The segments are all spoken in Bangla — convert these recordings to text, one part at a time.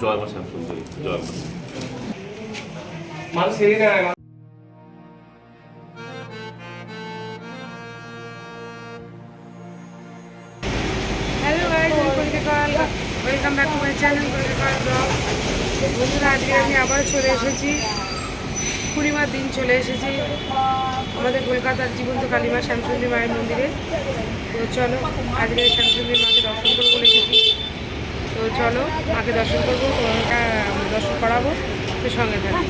জয় মা শ্যামসুন্দরী জয় মা মানুষ না welcome back to my channel আমি আবার চলে এসেছি। পূর্ণিমার দিন চলে এসেছি। আমাদের কলকাতার জীবন্ত কালীমা শ্যামসুন্দরী মায়ের মন্দিরে। তো চলো, আজকে শ্যামসুন্দরী মাকে দর্শন করব বলে এসেছি। তো চলো, মাকে দর্শন করব দর্শন করাবো। তো সঙ্গে থাকো।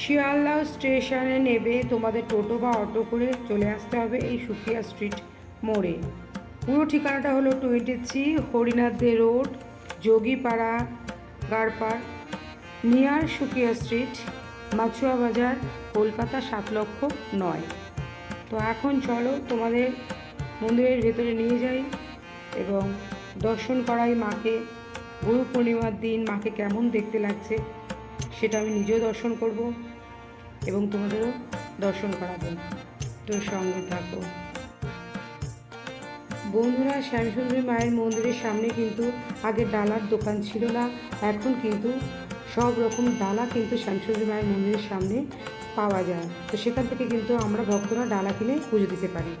শিয়ালদা স্টেশনে নেবে তোমাদের টোটো বা অটো করে চলে আসতে হবে এই সুকিয়া স্ট্রিট মোড়ে। পুরো ঠিকানাটা হলো twenty three Harinath De road, যোগীপাড়া Garpar near Sukia street. Machua Bazar, Kolkata সাত লক্ষ নয়। তো এখন চলো তোমাদের মন্দিরের ভেতরে নিয়ে যাই এবং দর্শন করাই মাকে। গুরু পূর্ণিমার দিন মাকে কেমন দেখতে লাগছে সেটা আমি নিজেও দর্শন করব এবং তোমাদেরও দর্শন করাবো। তো সঙ্গে থাকো। বন্ধুরা, শ্যামসুন্দরী মায়ের মন্দিরের সামনে কিন্তু আগে ডালার দোকান ছিল না, এখন কিন্তু সব রকম ডালা কিন্তু শ্যামসুন্দরী মায়ের মন্দিরের সামনে পাওয়া যায়। তো সেখান থেকে কিন্তু আমরা ভক্তরা ডালা কিনে পুজো দিতে পারি।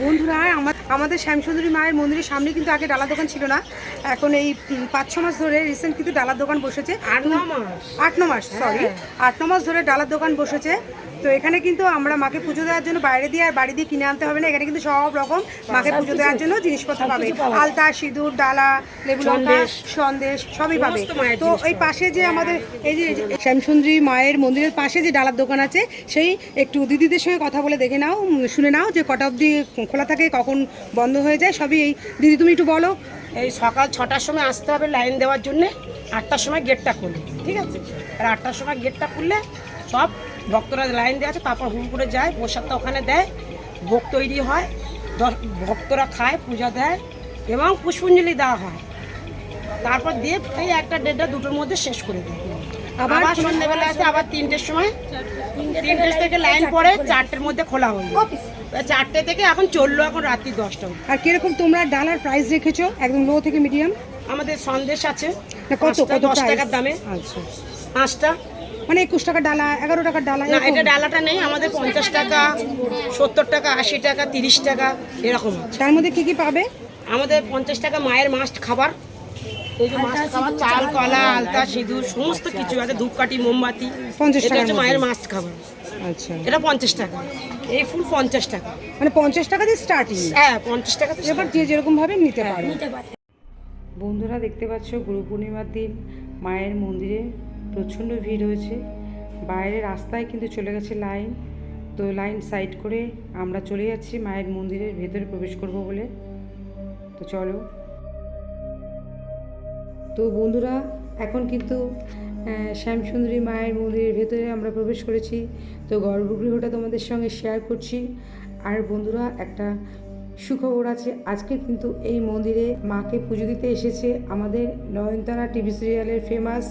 বন্ধুরা আমার আমাদের শ্যামসুন্দরী মায়ের মন্দিরের সামনে কিন্তু আগে ডালা দোকান ছিল না। এখন এই পাঁচ ছ মাস ধরে রিসেন্ট কিন্তু ডালার দোকান বসেছে। আট ন মাস? আট ন মাস সরি আট ন মাস ধরে ডালার দোকান বসেছে। তো এখানে কিন্তু আমরা মাকে পুজো দেওয়ার জন্য বাইরে দিয়ে আর বাড়ি দিয়ে কিনে আনতে হবে না। এখানে কিন্তু সব রকম মাকে পুজো দেওয়ার জন্য জিনিসপত্র পাবে। আলতা সিঁদুর ডালা লেবু লঙ্কা সন্দেশ সবই পাবে। তো এই পাশে যে আমাদের এই যে শ্যামসুন্দরী মায়ের মন্দিরের পাশে যে ডালার দোকান আছে সেই একটু দিদিদের সঙ্গে কথা বলে দেখে নাও শুনে নাও যে কটা অবধি খোলা থাকে কখন বন্ধ হয়ে যায় সবই এই দিদি তুমি একটু বলো। এই সকাল ছটার সময় আসতে হবে লাইন দেওয়ার জন্যে আটটার সময় গেটটা খুলবে ঠিক আছে? আর আটটার সময় গেটটা খুললে সব ভক্তরা লাইন দেওয়া আছে তারপর হুম করে যায় প্রসাদটা ওখানে দেয় ভোগ তৈরি হয় ভক্তরা খায় পূজা দেয় এবং পুষ্পাঞ্জলি দেওয়া হয়। তারপর দিয়ে এই একটা দেড়টা দুটোর মধ্যে শেষ করে দেয়। আবার সন্ধ্যেবেলা আছে আবার তিনটের সময় তিনটের থেকে লাইন পড়ে চারটের মধ্যে খোলা হয়ে। চারটে থেকে এখন চলল এখন রাত্রি দশটা আর কীরকম তোমরা ডালার প্রাইস রেখেছো? একদম লো থেকে মিডিয়াম আমাদের সন্দেশ আছে। কত? দশ টাকার দামে। আচ্ছা। পাঁচটা। মানে একুশ টাকা ডালা এগারো টাকার ডালা না এটা ডালাটা নেই আমাদের পঞ্চাশ টাকা সত্তর টাকা আশি টাকা তিরিশ টাকা এরকম তার মধ্যে কি কি পাবে? আমাদের পঞ্চাশ টাকা মায়ের মাস্ট খাবার। এই যে মাস্ট খাবার চাল কলা আলতা সিঁদুর সমস্ত কিছু আছে ধূপকাঠি মোমবাতি। 50 এটা টাকার হচ্ছে মায়ের। মাস্ট খাবার। আচ্ছা। এটা পঞ্চাশ টাকা। এই ফুল পঞ্চাশ টাকা। মানে পঞ্চাশ টাকা দিয়ে স্টার্টিং হ্যাঁ পঞ্চাশ টাকা এবার যে যেরকম ভাবে নিতে পারো। বন্ধুরা দেখতে পাচ্ছ গুরু পূর্ণিমার দিন। মায়ের মন্দিরে প্রচণ্ড ভিড় হয়েছে। বাইরে রাস্তায় কিন্তু চলে গেছে লাইন। তো লাইন সাইড করে আমরা চলে যাচ্ছি মায়ের মন্দিরের ভেতরে প্রবেশ করব বলে। তো চলো। তো বন্ধুরা এখন কিন্তু শ্যামসুন্দরী মায়ের মন্দিরের ভেতরে আমরা প্রবেশ করেছি। তো গর্ভগৃহটা তোমাদের সঙ্গে শেয়ার করছি। আর বন্ধুরা, একটা সুখবর আছে, আজকে কিন্তু এই মন্দিরে মাকে পুজো দিতে এসেছে আমাদের নয়নতারা টিভি সিরিয়ালের ফেমাস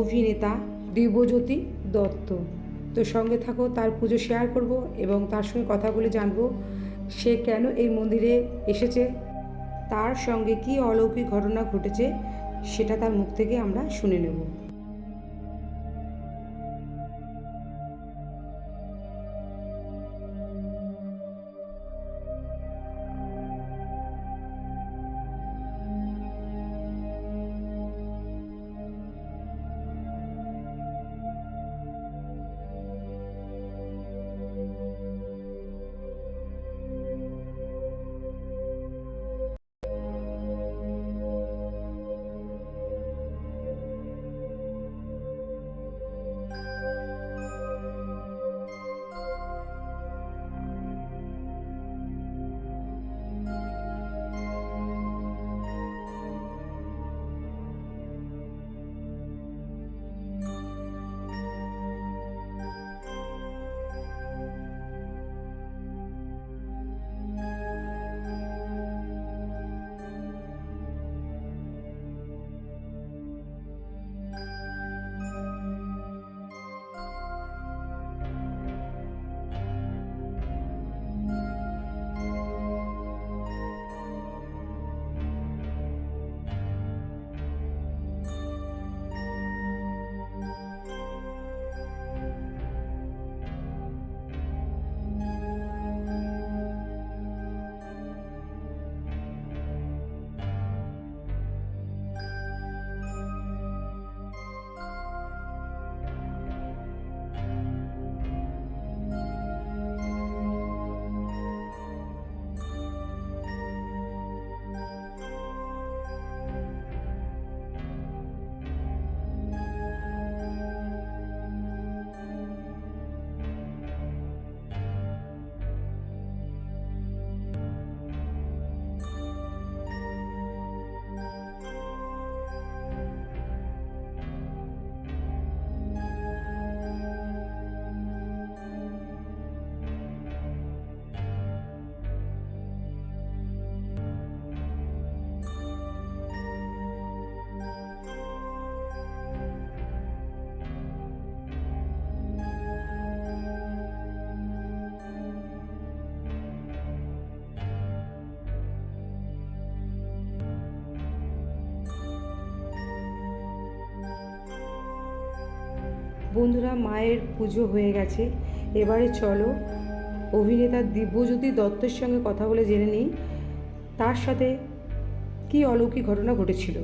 অভিনেতা দিব্যজ্যোতি দত্ত। তো সঙ্গে থাকো, তার পুজো শেয়ার করব এবং তার সঙ্গে কথা বলে জানব সে কেন এই মন্দিরে এসেছে, তার সঙ্গে কি অলৌকিক ঘটনা ঘটেছে, সেটা তার মুখ থেকে আমরা শুনে নেব। বন্ধুরা মায়ের পুজো হয়ে গেছে। এবারে চলো অভিনেতা দিব্যজ্যোতি দত্তের সঙ্গে কথা বলে জেনে নিই তার সাথে কি অলৌকিক ঘটনা ঘটেছিল।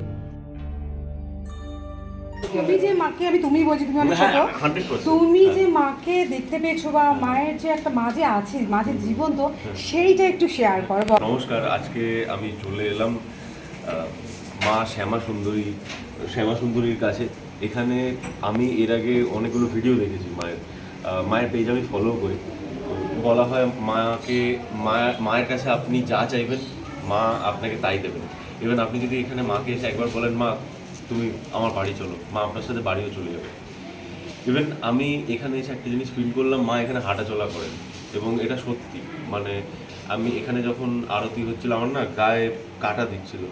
তুমি যে মাকে আমি তুমি বলছি তুমি অনেক ছোট। হ্যাঁ তুমি যে মাকে দেখতে পেয়েছ বা মায়ের যে একটা মাঝে আছে মাঝে জীবন্ত সেইটা একটু শেয়ার করো। নমস্কার আজকে আমি চলে এলাম মা শ্যামা সুন্দরী শ্যামা সুন্দরীর কাছে। এখানে আমি এর আগে অনেকগুলো ভিডিও দেখেছি। মায়ের মায়ের পেজ আমি ফলো করি। বলা হয় মাকে মায়ের মায়ের কাছে আপনি যা চাইবেন, মা আপনাকে তাই দেবেন। ইভেন আপনি যদি এখানে মাকে এসে একবার বলেন, মা, তুমি আমার বাড়ি চলো, মা আপনার সাথে বাড়িও চলে যাবে। ইভেন আমি এখানে এসে একটা জিনিস ফিল করলাম, মা এখানে হাঁটাচলা করেন। এবং এটা সত্যি। মানে আমি এখানে যখন আরতি হচ্ছিল, আমার না গায়ে কাটা দিচ্ছিল।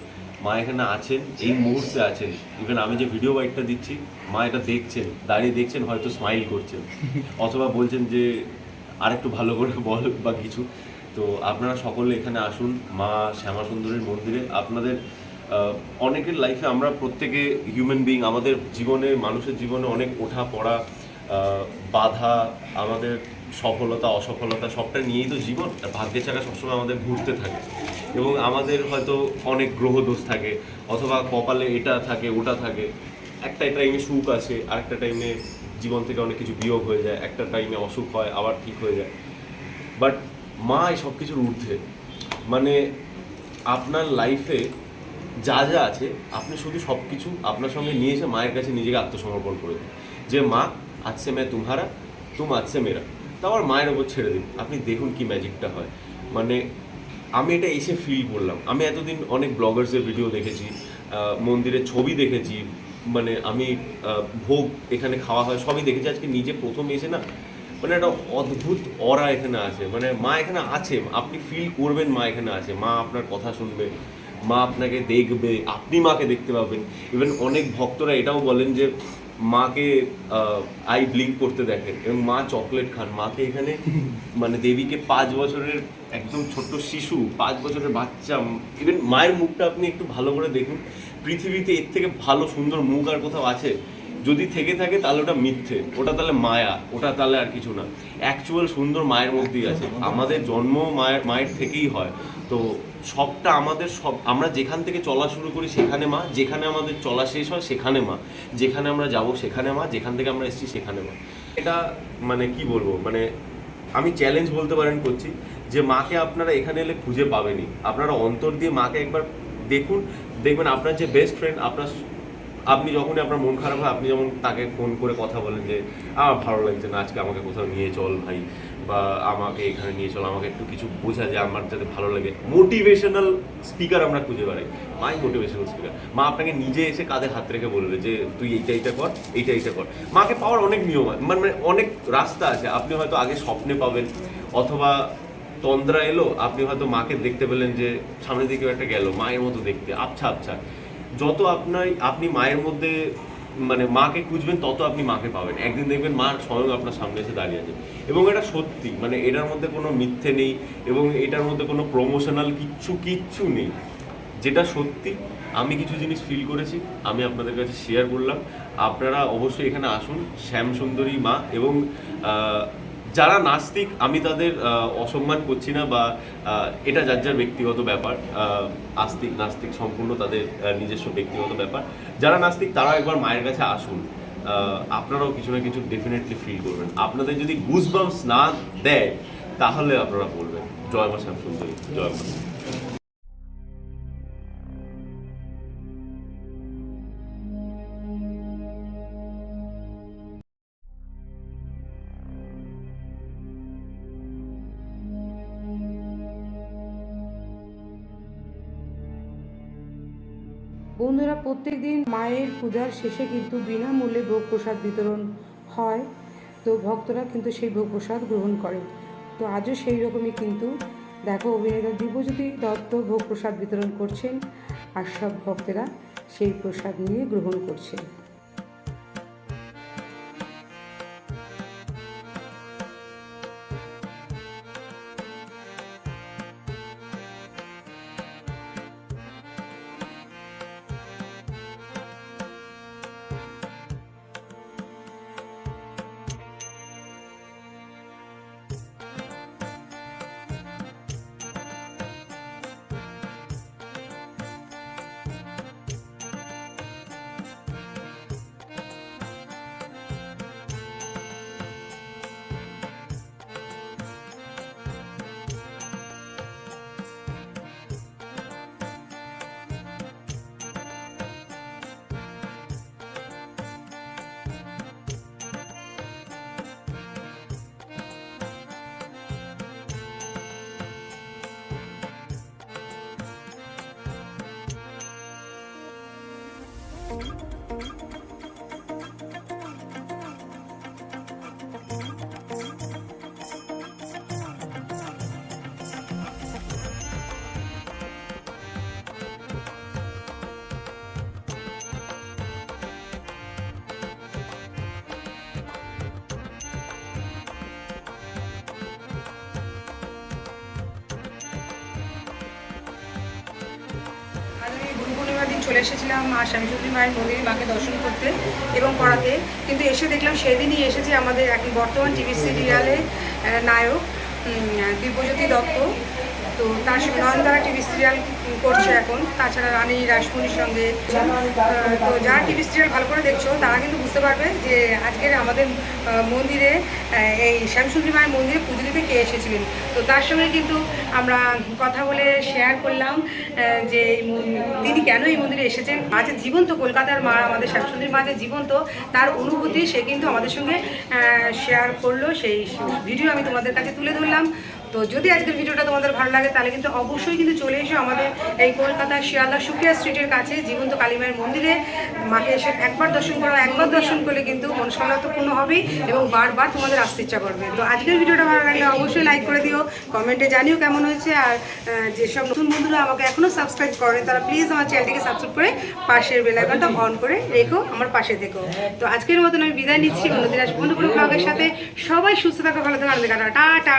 মা এখানে আছেন এই মুহূর্তে আছেন। ইভেন আমি যে ভিডিও বাইকটা দিচ্ছি মা এটা দেখছেন দাঁড়িয়ে দেখছেন হয়তো স্মাইল করছেন। অথবা বলছেন যে আরেকটু ভালো করে বল বা কিছু। তো আপনারা সকলে এখানে আসুন মা শ্যামা সুন্দরীর মন্দিরে। আপনাদের অনেকের লাইফে আমরা প্রত্যেকে হিউম্যান বিং আমাদের জীবনে মানুষের জীবনে অনেক ওঠা পড়া বাধা আমাদের সফলতা, অসফলতা সবটা নিয়েই তো জীবন। ভাগ্যের চাকা সবসময় আমাদের ঘুরতে থাকে। এবং আমাদের হয়তো অনেক গ্রহ দোষ থাকে, অথবা কপালে এটা থাকে, ওটা থাকে। একটা টাইমে সুখ আসে আরেকটা টাইমে জীবন থেকে অনেক কিছু বিয়োগ হয়ে যায়। একটা টাইমে অসুখ হয়, আবার ঠিক হয়ে যায়। বাট মা এই সব কিছুর ঊর্ধ্বে। মানে আপনার লাইফে যা যা আছে, আপনি শুধু সব কিছু আপনার সঙ্গে নিয়ে এসে মায়ের কাছে নিজেকে আত্মসমর্পণ করে দিন। যে মা আজকে মে তুমহারা, তুম আজকে মেরা তারপর মায়ের ওপর ছেড়ে দিন। আপনি দেখুন কি ম্যাজিকটা হয়। মানে আমি এটা এসে ফিল করলাম। আমি এতদিন অনেক ব্লগার্সের ভিডিও দেখেছি মন্দিরের ছবি দেখেছি মানে আমি ভোগ এখানে খাওয়া হয়, সবই দেখেছি। আজকে নিজে প্রথম এসে না মানে একটা অদ্ভুত অরা এখানে আছে। মানে মা এখানে আছে। আপনি ফিল করবেন মা এখানে আছে। মা আপনার কথা শুনবে, মা আপনাকে দেখবে, আপনি মাকে দেখতে পাবেন। ইভেন অনেক ভক্তরা এটাও বলেন যে মাকে আই ব্লিঙ্ক করতে দেখেন এবং মা চকলেট খান। মাকে এখানে মানে দেবীকে পাঁচ বছরের একদম ছোট্ট শিশু পাঁচ বছরের বাচ্চা ইভেন মায়ের মুখটা আপনি একটু ভালো করে দেখুন। পৃথিবীতে এর থেকে ভালো সুন্দর মুখ আর কোথাও আছে? যদি থেকে থাকে তাহলে ওটা মিথ্যে, ওটা তাহলে মায়া, ওটা তাহলে আর কিছু না। অ্যাকচুয়াল সুন্দর মায়ের মধ্যেই আছে। আমাদের জন্ম মায়ের মায়ের থেকেই হয়। তো সবটা আমাদের সব, আমরা যেখান থেকে চলা শুরু করি সেখানে মা, যেখানে আমাদের চলা শেষ হয় সেখানে মা। যেখানে আমরা যাব সেখানে মা, যেখান থেকে আমরা এসেছি সেখানে মা। এটা মানে কি বলব মানে আমি চ্যালেঞ্জ বলতে পারেন করছি যে মাকে আপনারা এখানে এলে খুঁজে পাবেনই। আপনারা অন্তর দিয়ে মাকে একবার দেখুন, দেখবেন আপনার যে বেস্ট ফ্রেন্ড আপনার আপনি যখনই আপনার মন খারাপ হয়, আপনি যেমন তাকে ফোন করে কথা বলেন যে, আমার ভালো লাগছে না, আজকে আমাকে কোথাও নিয়ে চল ভাই বা আমাকে এখানে নিয়ে চল, আমাকে একটু কিছু বোঝা যে আমার যাতে ভালো লাগে। মোটিভেশনাল স্পিকার আমরা খুঁজে বেড়াই মাই মোটিভেশনাল স্পিকার মা আপনাকে নিজে এসে কাঁধে হাত রেখে বলবে যে, তুই এইটা এইটা কর, এইটা এইটা কর। মাকে পাওয়ার অনেক নিয়ম মানে মানে অনেক রাস্তা আছে। আপনি হয়তো আগে স্বপ্নে পাবেন অথবা তন্দ্রা এলো, আপনি হয়তো মাকে দেখতে পেলেন যে, সামনের দিকে একটা গেল, মায়ের মতো দেখতে। আচ্ছা আচ্ছা যত আপনার, আপনি মায়ের মধ্যে মানে মাকে খুঁজবেন, তত আপনি মাকে পাবেন। একদিন দেখবেন মা স্বয়ং আপনার সামনে এসে দাঁড়িয়ে আছে। এবং এটা সত্যি মানে এটার মধ্যে কোনো মিথ্যে নেই, এবং এটার মধ্যে কোনো প্রমোশনাল কিচ্ছু কিচ্ছু নেই। যেটা সত্যি, আমি কিছু জিনিস ফিল করেছি, আমি আপনাদের কাছে শেয়ার করলাম। আপনারা অবশ্যই এখানে আসুন শ্যাম সুন্দরী মা এবং যারা নাস্তিক, আমি তাদের অসম্মান করছি না বা এটা যার যার ব্যক্তিগত ব্যাপার আস্তিক, নাস্তিক সম্পূর্ণ তাদের নিজস্ব ব্যক্তিগত ব্যাপার। যারা নাস্তিক তারা একবার মায়ের কাছে আসুন আপনারাও কিছু না কিছু ডেফিনেটলি ফিল করবেন। আপনাদের যদি গুজবাম্পস না দেয়, তাহলে আপনারা বলবেন, জয় মা শ্যাম সুন্দরী জয় মা বন্ধুরা প্রত্যেক দিন মায়ের পূজার শেষে কিন্তু বিনামূল্যে ভোগ প্রসাদ বিতরণ হয়। তো ভক্তরা কিন্তু সেই ভোগ প্রসাদ গ্রহণ করে। তো আজও সেই রকমই কিন্তু দেখো, অভিনেতা দিব্যজ্যোতি দত্ত ভোগ প্রসাদ বিতরণ করছেন। আর সব ভক্তেরা সেই প্রসাদ নিয়ে গ্রহণ করছে Ciao. চলে এসেছিলাম মা শ্যামচন্দ্রী মায়ের মন্দিরে মাকে দর্শন করতে এবং পড়াতে কিন্তু এসে দেখলাম সেদিনই এসেছে আমাদের এখন বর্তমান টিভি সিরিয়ালে নায়ক দিব্যজ্যোতি দত্ত। তো তার সঙ্গে নয়নতারা টিভি সিরিয়াল করছে এখন। তাছাড়া রানী রাসমণির সঙ্গে। তো যারা টিভি সিরিয়াল ভালো করে দেখছ, তারা কিন্তু বুঝতে পারবে যে আজকের আমাদের মন্দিরে এই শ্যামসুন্দরী মায়ের মন্দিরে পুজো দিতে কে এসেছিলেন? তো তার সঙ্গে কিন্তু আমরা কথা বলে শেয়ার করলাম যে তিনি কেন এই মন্দিরে এসেছেন? মাঝে জীবন্ত, কলকাতার মা, আমাদের শ্যামসুন্দরী মা যে জীবন্ত, তার অনুভূতি সে কিন্তু আমাদের সঙ্গে শেয়ার করল। সেই ভিডিও আমি তোমাদের কাছে তুলে ধরলাম। তো যদি আজকের ভিডিওটা তোমাদের ভালো লাগে, তাহলে কিন্তু অবশ্যই কিন্তু চলে এসো আমাদের এই কলকাতার শিয়ালদা সুকিয়া স্ট্রিটের কাছে, জীবন্ত কালীমায়ের মন্দিরে। মাকে এসে একবার দর্শন করো, একবার দর্শন করলে কিন্তু মনস্কামনা তো পূর্ণ হবেই এবং বারবার তোমাদের আসতে ইচ্ছা করবে। তো আজকের ভিডিওটা ভালো লাগলে অবশ্যই লাইক করে দিও কমেন্টে জানিও কেমন হয়েছে, আর যেসব নতুন বন্ধুরা আমাকে এখনও সাবস্ক্রাইব করেন, তারা প্লিজ আমার চ্যানেলটিকে সাবস্ক্রাইব করে পাশের বেলাইকনটা অন করে রেখো, আমার পাশে দেখো তো আজকের মতন আমি বিদায় নিচ্ছি অন্যদিন আসব অন্য কোনো ব্লগের সাথে। সবাই সুস্থ থাকো, ভালো থাকো, আনন্দ কাটা টাটা!